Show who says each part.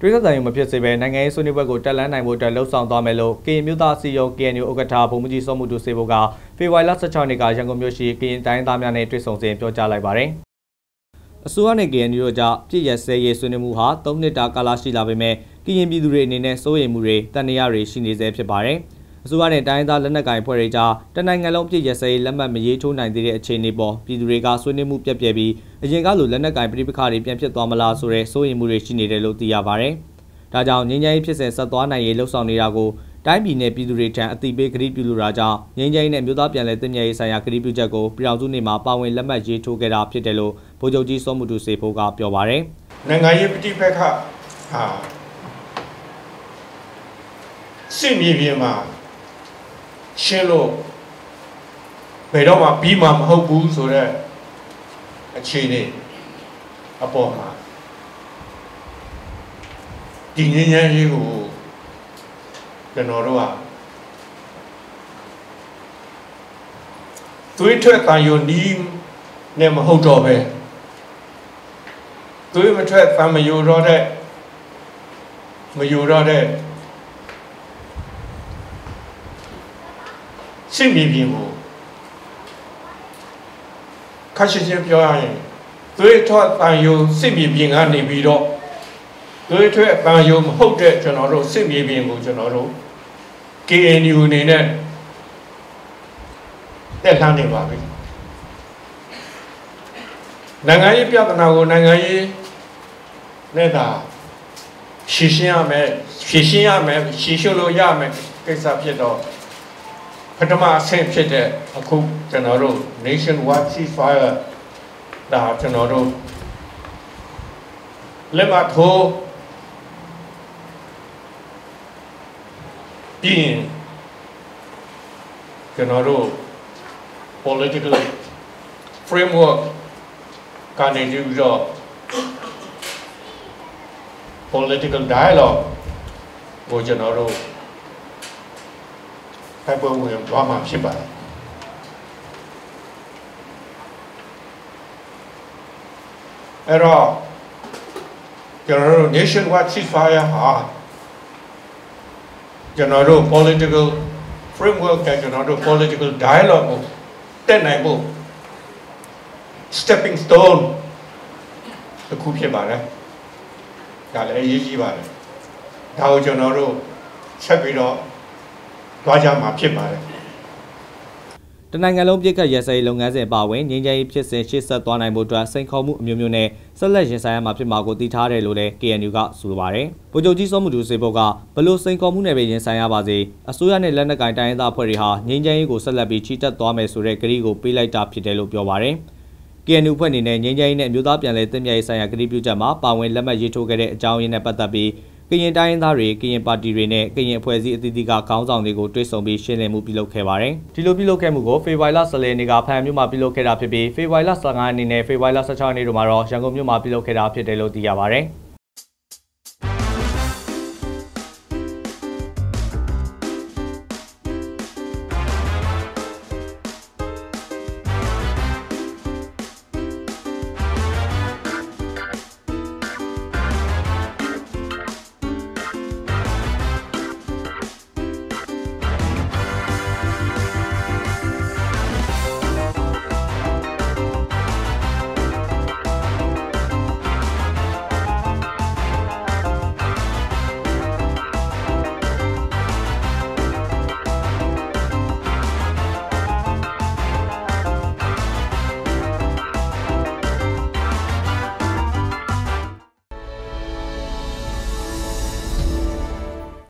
Speaker 1: တွေးဆက်ဆိုင်မဖြစ်စေဘဲနိုင်ငံရေးဆွေးနွေးပွဲကိုတက်လှမ်းနိုင်ဖို့အတွက်လှုံ့ဆော်သွားမယ်လို့ကရင်မျိုးသားစီယုံ KNU ဥက္ကဋ္ဌဗိုလ်မှူးကြီးစောမှုတူစေဖို့ကဖေဖော်ဝါရီလ16ရက်နေ့ကရန်ကုန်မြို့ရှိကရင်တိုင်းသားများနဲ့တွေ့ဆုံစဉ်ပြောကြားလိုက်ပါတယ်။အစိုးရနဲ့ KNU တို့ကြားပြည်ရစဲရေးဆွေးနွေးမှုဟာ၃နှစ်တာကာလရှိလာပေမဲ့ကရင်ပြည်သူတွေအနေနဲ့စိုးရိမ်မှုတွေတန်ရာတွေရှိနေဆဲဖြစ်ပါတယ်။ အစိုးရနဲ့တိုင်းသားလက်နက်ကိုင်ဖွဲ့တွေကြားတနိုင်ငံလုံးပြည်ရစဲလက်မှတ်မရေးထိုးနိုင်သေးတဲ့အခြေအနေပေါ်ပြည်သူတွေကဆွေးနွေးမှုပြက်ပြဲပြီးအရင်ကလိုလက်နက်ကိုင်ပြည်ပခါတွေပြန်ဖြစ်သွားမလားဆိုတဲ့စိုးရိမ်မှုတွေရှိနေတယ်လို့သိရပါဗျ။ဒါကြောင့်ငင်းငယ်ဖြစ်စဉ်ဆက်သွားနိုင်ရေးလှုံ့ဆော်နေတာကိုတိုင်းပြည်နယ်ပြည်သူတွေထံအတိပေးကတိပြုလိုတာကြောင့်ငင်းငယ်နဲ့မြို့သားပြန်လည်တင်မြဲရေးဆိုင်ရာကတိပြုချက်ကိုပြည်တော်စုနေမှာပါဝင်လက်မှတ်ရေးထိုးခဲ့တာဖြစ်တယ်လို့ဗိုလ်ချုပ်ကြီးစောမှုတူစေဖို့ကပြောပါရယ်။
Speaker 2: နိုင်ငံရေးပဋိပက္ခဟာစစ်မြေပြင်မှာ ရှင်းလို့ဘယ်တော့မှပြီးမှမဟုတ်ဘူးဆိုတော့အခြေအနေအပေါ်မှာဒီငင်းငင်းရေးကိုကျွန်တော်တို့ကသွေးထွက်တန်ယုံနီးနဲ့မဟုတ်တော့ပဲသွေးမထွက်တန်မယိုတော့တဲ့မယိုတော့တဲ့ စစ်မြေပြင်ကိုခက်ရှင်းရှင်းပြောရရင်သွေးထွက်တန်ယုံစစ်မြေပြင်ကနေပြီးတော့သွေးထွက်တန်ယုံမဟုတ်တဲ့ကျွန်တော်တို့စစ်မြေပြင်ကိုကျွန်တော်တို့ KNU အနေနဲ့တက်လှမ်းနေပါပြီနိုင်ငံရေးပြဿနာကိုနိုင်ငံရေးနဲ့သာရှင်းရှင်းရမယ်ရှင်းရှင်းရမယ်ရှင်းရှင်းလို့ရမယ်ကိစ္စဖြစ်တော့ ပထမအဆင့်ဖြစ်တဲ့အခုကျွန်တော်တို့ nation wide ceasefire ဒါကျွန်တော်တို့လက်မှတ်ထိုးပြီးရင်ကျွန်တော်တို့ political framework ကနေပြီးတော့ political dialogue ကိုကျွန်တော်တို့ ဖက်ပွဲဝင်သွားမှာဖြစ်ပါတယ်အဲ့တော့ကျွန်တော်တို့ nation wide ceasefire ဟာကျွန်တော်တို့ political framework ကကျွန်တော်တို့ political dialogue ကိုတက်နိုင်ဖို့ stepping stone တစ်ခုဖြစ်ပါတယ်ဒါလည်းအရေးကြီးပါတယ်ဒါကိုကျွန်တော်တို့ဆက်ပြီးတော့ သွားကြမှာဖြစ်ပါတယ်
Speaker 1: တနိုင်ငံလုံးပြစ်ခတ်ရစဲလုပ်ငန်းစဉ်ပါဝင်ငြိမ်းချမ်းရေးဖြစ်စဉ်ရှေ့ဆက်သွားနိုင်ဖို့အတွက်စိန်ခေါ်မှုအမျိုးမျိုးနဲ့ဆက်လက်ရင်ဆိုင်ရမှာဖြစ်မှာကိုသိထားတယ်လို့လည်း KNU ကဆိုပါတယ်။ဗိုလ်ချုပ်ကြီးစောမှုတူစေဖို့ကဘလို့စိန်ခေါ်မှုနဲ့ပဲရင်ဆိုင်ရပါစေအစိုးရနဲ့လက်နက်ကိုင်တိုင်းရင်းသားဖွဲ့တွေဟာငြိမ်းချမ်းရေးကိုဆက်လက်ပြီးချီတက်သွားမယ်ဆိုတဲ့ကတိကိုပေးလိုက်တာဖြစ်တယ်လို့ပြောပါတယ်။ KNU ဖွဲ့အနေနဲ့ငြိမ်းချမ်းရေးနဲ့မြို့သားပြန်လည်တင်ပြရေးဆိုင်ရာကတိပြုချက်မှာပါဝင်လက်မှတ်ရေးထိုးခဲ့တဲ့အကြောင်းရင်းနဲ့ပတ်သက်ပြီး ကရင်တိုင်းရင်းသားတွေကရင်ပါတီတွေနဲ့ကရင်အဖွဲ့အစည်းအသီးသီးကခေါင်းဆောင်တွေကိုတွေ့ဆုံပြီးရှင်းလင်းမှုပြုလုပ်ခဲ့ပါတယ်။ဒီလိုပြုလုပ်ခဲ့မှုကိုဖေဖော်ဝါရီလ10ရက်နေ့ကဖန်မြို့မှာပြုလုပ်ခဲ့တာဖြစ်ပြီးဖေဖော်ဝါရီလ15ရက်နေ့နဲ့ဖေဖော်ဝါရီလ16ရက်နေ့တို့မှာတော့ရန်ကုန်မြို့မှာပြုလုပ်ခဲ့တာဖြစ်တယ်လို့သိရပါတယ်။